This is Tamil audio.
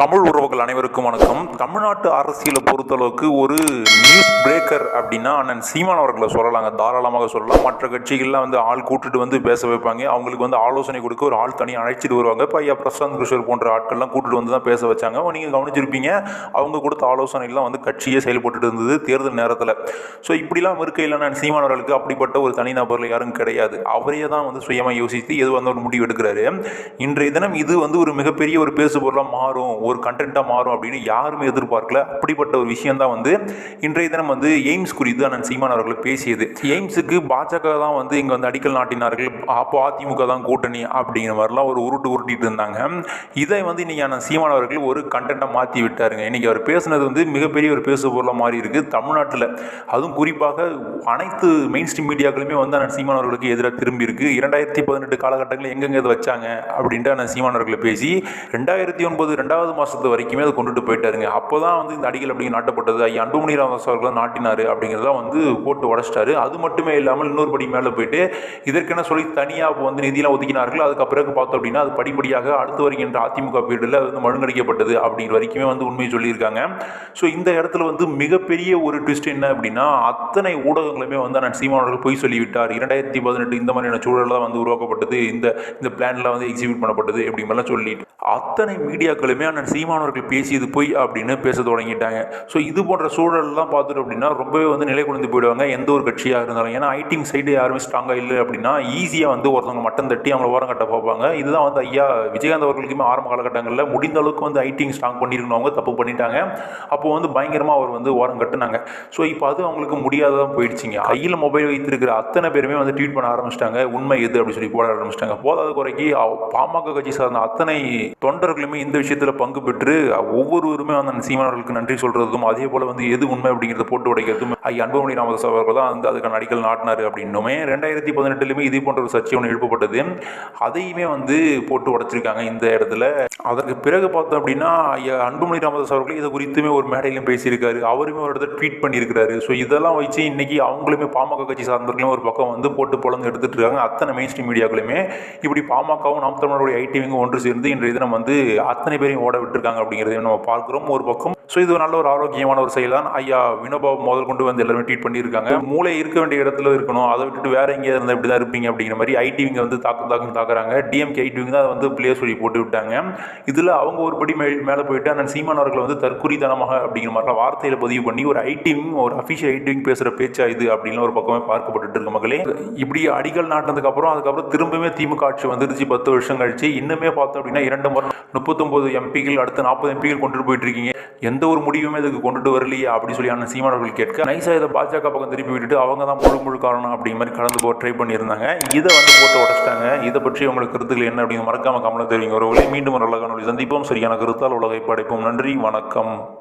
தமிழ் உறவுகள் அனைவருக்கும் வணக்கம். தமிழ்நாட்டு அரசியலை பொறுத்தளவுக்கு ஒரு நியூஸ் பிரேக்கர் அப்படின்னா அண்ணன் சீமான் அவர்களை சொல்லலாங்க. தாராளமாக சொல்லலாம். மற்ற கட்சிகள்லாம் வந்து ஆள் கூட்டுட்டு வந்து பேச வைப்பாங்க. அவங்களுக்கு வந்து ஆலோசனை கொடுக்க ஒரு ஆள் தனியாக அழைச்சிட்டு வருவாங்க. இப்போ ஐயா பிரசாந்த் கிஷோர் போன்ற ஆட்கள்லாம் கூட்டிட்டு வந்து தான் பேச வச்சாங்க. நீங்கள் கவனிச்சிருப்பீங்க அவங்க கொடுத்த ஆலோசனைலாம் வந்து கட்சியே செயல்பட்டு இருந்தது தேர்தல் நேரத்தில். ஸோ இப்படிலாம் இருக்கையில் நான் சீமான் அவர்களுக்கு அப்படிப்பட்ட ஒரு தனிநபர்கள் யாரும் கிடையாது. அவரே தான் வந்து சுயமாக யோசித்து எது வந்து ஒரு முடிவு எடுக்கிறாரு. இன்றைய தினம் இது வந்து ஒரு மிகப்பெரிய ஒரு பேசுபொருளாக மாறும். ஒரு கண்டென்ட்டாக மாறும் அப்படின்னு யாருமே எதிர்பார்க்கல. அப்படிப்பட்ட ஒரு விஷயம் தான் வந்து இன்றைய தினம் வந்து எய்ம்ஸ் குறித்து அண்ணன் சீமான் அவர்கள் பேசியது. எய்ம்ஸுக்கு பாஜக தான் வந்து இங்கே வந்து அடிக்கல் நாட்டினார்கள். அப்போ அதிமுக தான் கூட்டணி அப்படிங்கிற மாதிரிலாம் ஒரு உருட்டு உருட்டிட்டு இருந்தாங்க. இதை வந்து இன்னைக்கு அண்ணன் சீமான் அவர்கள் ஒரு கண்டென்ட்டாக மாற்றி விட்டாருங்க. இன்றைக்கி அவர் பேசுனது வந்து மிகப்பெரிய ஒரு பேசு பொருளாக மாறி இருக்குது தமிழ்நாட்டில். அதுவும் குறிப்பாக அனைத்து மெயின் ஸ்ட்ரீம் மீடியாக்களுமே வந்து அண்ணன் சீமான் அவர்களுக்கு எதிராக திரும்பி இருக்கு. இரண்டாயிரத்தி பதினெட்டு காலகட்டங்களில் எங்கெங்க இதை வச்சாங்க அப்படின்ட்டு அண்ணன் சீமான் அவர்களை பேசி ரெண்டாயிரத்தி ஒன்பது ரெண்டாவது மாதத்து வரைக்குமே அதை கொண்டுட்டு போயிட்டாருங்க. அப்போ தான் வந்து இந்த அடிகள் அப்படிங்க நாட்டப்பட்டது. ஐயா அன்புமணி ராமதாஸ் அவர்கள் தான் நாட்டினார் அப்படிங்கிறத வந்து போட்டு உடச்சிட்டாரு. அது மட்டுமே இல்லாமல் இன்னொரு படி மேலே போயிட்டு இதற்கென சொல்லி தனியாக இப்போ வந்து நிதியெல்லாம் ஒதுக்கினார்கள். அதுக்கு பிறகு பார்த்தோம் அப்படின்னா அது படிப்படியாக அடுத்து வருகின்ற அதிமுக பீரியடில் வந்து மழுங்கடிக்கப்பட்டது அப்படிங்கிற வரைக்குமே வந்து உண்மையை சொல்லியிருக்காங்க. ஸோ இந்த இடத்துல வந்து மிகப்பெரிய ஒரு ட்விஸ்ட் என்ன அப்படின்னா அத்தனை ஊடகங்களுமே வந்து அண்ணன் சீமானவர்கள் பொய் சொல்லிவிட்டார். இரண்டாயிரத்தி பதினெட்டு இந்த மாதிரியான சூழல் தான் வந்து உருவாக்கப்பட்டது. இந்த இந்த பிளான்லாம் வந்து எக்ஸிக்யூட் பண்ணப்பட்டது இப்படி மாதிரிலாம் சொல்லிட்டு. அத்தனை மீடியாக்களுமே அண்ணன் சீமானவர்கள் பேசியது போய் அப்படின்னு பேச தொடங்கிட்டாங்க. ஸோ இது போன்ற சூழல்லாம் பார்த்துட்டு அப்படின்னா ரொம்பவே வந்து நிலை குழந்து போயிடுவாங்க எந்த ஒரு கட்சியாக இருந்தாலும். ஏன்னா ஐடிங் சைடு யாருமே ஸ்ட்ராங்காக இல்லை அப்படின்னா ஈஸியாக வந்து ஒருத்தவங்க மட்டம் தட்டி அவங்கள ஓரம் கட்ட பார்ப்பாங்க. இதுதான் வந்து ஐயா விஜயகாந்த் அவர்களுக்குமே ஆரம்ப காலகட்டங்களில் முடிந்த அளவுக்கு வந்து ஐடிங் ஸ்ட்ராங் பண்ணியிருக்கணும் அவங்க தப்பு பண்ணிட்டாங்க. அப்போ வந்து பயங்கரமாக அவர் வந்து ஓரம் கட்டினாங்க. ஸோ இப்போ அது அவங்களுக்கு முடியாததான் போயிடுச்சுங்க. கையில் மொபைல் வைத்திருக்கிற அத்தனை பேருமே வந்து ட்வீட் பண்ண ஆரம்பிச்சிட்டாங்க. உண்மை எது அப்படின்னு சொல்லி போட ஆரம்பிச்சிட்டாங்க. போதாத குறைக்கு பாமக கட்சி சார்ந்த அத்தனை தொண்டர்களுமே இந்த விஷயத்தில் பங்கு பெற்று ஒவ்வொருவருமே வந்து அந்த சீமானவர்களுக்கு நன்றி சொல்றதும் அதே போல வந்து எது உண்மை அப்படிங்கிறத போட்டு உடைக்கிறதும் ஐயா அன்புமணி ராமதாஸ் அவர்கள் தான் வந்து அதுக்கான அடிக்கல் நாட்டினார் அப்படின்னுமே ரெண்டாயிரத்தி பதினெட்டுலையுமே இதே போன்ற ஒரு சர்ச்சை ஒன்று எழுப்பப்பட்டது. அதையுமே வந்து போட்டு உடைச்சிருக்காங்க இந்த இடத்துல. அதற்கு பிறகு பார்த்தோம் அப்படின்னா ஐயா அன்புமணி ராமதாஸ் அவர்கள் இதை குறித்துமே ஒரு மேடையிலும் பேசியிருக்காரு. அவருமே ஒரு இடத்துல ட்வீட் பண்ணியிருக்காரு ஸோ இதெல்லாம் வச்சு இன்னைக்கு அவங்களுமே பாமக கட்சி சார்ந்தவர்களும் ஒரு பக்கம் வந்து போட்டு பொழந்து எடுத்துட்டு இருக்காங்க. அத்தனை மெயின் ஸ்ட்ரீம் மீடியாக்களுமே இப்படி பாமகவும் நாம் தமிழருடைய ஐடிவிங்கும் ஒன்று சேர்ந்து இன்றைய தினம் வந்து அத்தனை பேரையும் ஓட விட்டுருக்காங்க அப்படிங்கிறதையும் நம்ம பார்க்குறோம் ஒரு பக்கம். ஸோ இது நல்ல ஒரு ஆரோக்கியமான ஒரு செயல் தான் ஐயா வினோபா முதல் கொண்டு வந்து எல்லாருமே ட்ரீட் பண்ணியிருக்காங்க. மூளை இருக்க வேண்டிய இடத்துல இருக்கணும். அதை விட்டுட்டு வேற எங்கேயா இருந்தால் இப்படி தான் இருப்பீங்க அப்படிங்கிற மாதிரி ஐடிவிங்க வந்து தாக்கு தாக்கம் தாக்குறாங்க. டிஎம்கே ஐடிவிங்க தான் வந்து பிளேயர் சொல்லி போட்டு விட்டாங்க. இதில் அவங்க ஒரு படி மே மேலே போயிட்டு அண்ணன் சீமான் அவர்கள் வந்து தற்குறித்தனமாக அப்படிங்கிற மாதிரிலாம் வார்த்தையில் பதிவு பண்ணி ஒரு ஐடிவிங் ஒரு அஃபிஷியல் ஐடிவிங் பேசுகிற பேச்சா இது அப்படின்னு ஒரு பக்கமே பார்க்கப்பட்டு இருக்க மக்களே. இப்படி அடிகள் நாட்டினதுக்கப்புறம் அதுக்கப்புறம் திரும்பவே திமுக ஆட்சி வந்துருச்சு. பத்து வருஷம் கழிச்சு. இன்னுமே பார்த்தோம் அப்படின்னா இரண்டு முறை முப்பத்தொன்பது எம்பிகள் அடுத்து நாற்பது எம்பிகள் கொண்டு போயிட்டு இருக்கீங்க எந்த ஒரு முடிவுமே இதுக்கு கொண்டுட்டு வரலையே அப்படி சொல்லி அண்ணன் சீமானவர்கள் கேட்க நைசா இதை பாஜக பக்கம் திருப்பி விட்டுட்டு அவங்க தான் முழு முழு காரணம் அப்படிங்கிற மாதிரி கலந்து போக ட்ரை பண்ணியிருந்தாங்க. இதை வந்து போட்டு உடச்சிட்டாங்க. இதை பற்றி உங்களுக்கு கருத்துக்கள் என்ன அப்படிங்கிற மறக்காம கமலம் தெரிவிங்க. ஒரு மீண்டும் ஒரு நல்ல காணொலி சந்திப்போம். சரியான கருத்தால் உலகை படைப்போம். நன்றி. வணக்கம்.